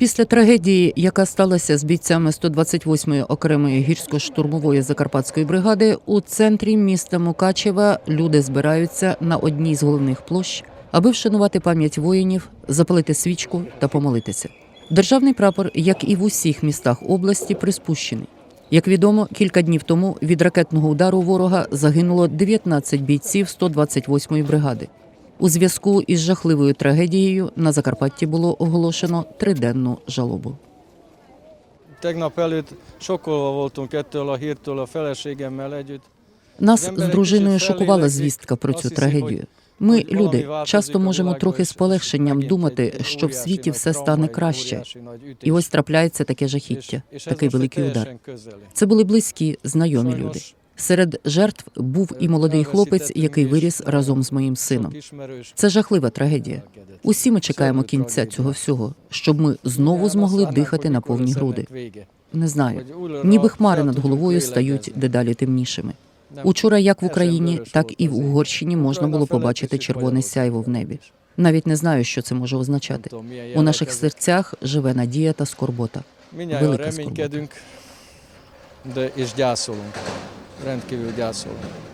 Після трагедії, яка сталася з бійцями 128-ї окремої гірсько-штурмової закарпатської бригади, у центрі міста Мукачева люди збираються на одній з головних площ, аби вшанувати пам'ять воїнів, запалити свічку та помолитися. Державний прапор, як і в усіх містах області, приспущений. Як відомо, кілька днів тому від ракетного удару ворога загинуло 19 бійців 128-ї бригади. У зв'язку із жахливою трагедією на Закарпатті було оголошено триденну жалобу. Tegnap előtt sokkolva ettől a hírtől a feleségemmel együtt. Нас з дружиною шокувала звістка про цю трагедію. Ми, люди, часто можемо трохи з полегшенням думати, що в світі все стане краще. І ось трапляється таке жахіття, такий великий удар. Це були близькі, знайомі люди. Серед жертв був і молодий хлопець, який виріс разом з моїм сином. Це жахлива трагедія. Усі ми чекаємо кінця цього всього, щоб ми знову змогли дихати на повні груди. Не знаю, ніби хмари над головою стають дедалі темнішими. Учора, як в Україні, так і в Угорщині можна було побачити червоне сяйво в небі. Навіть не знаю, що це може означати. У наших серцях живе надія та скорбота. Велика reménykedünk, Rendkívül gyászolunk.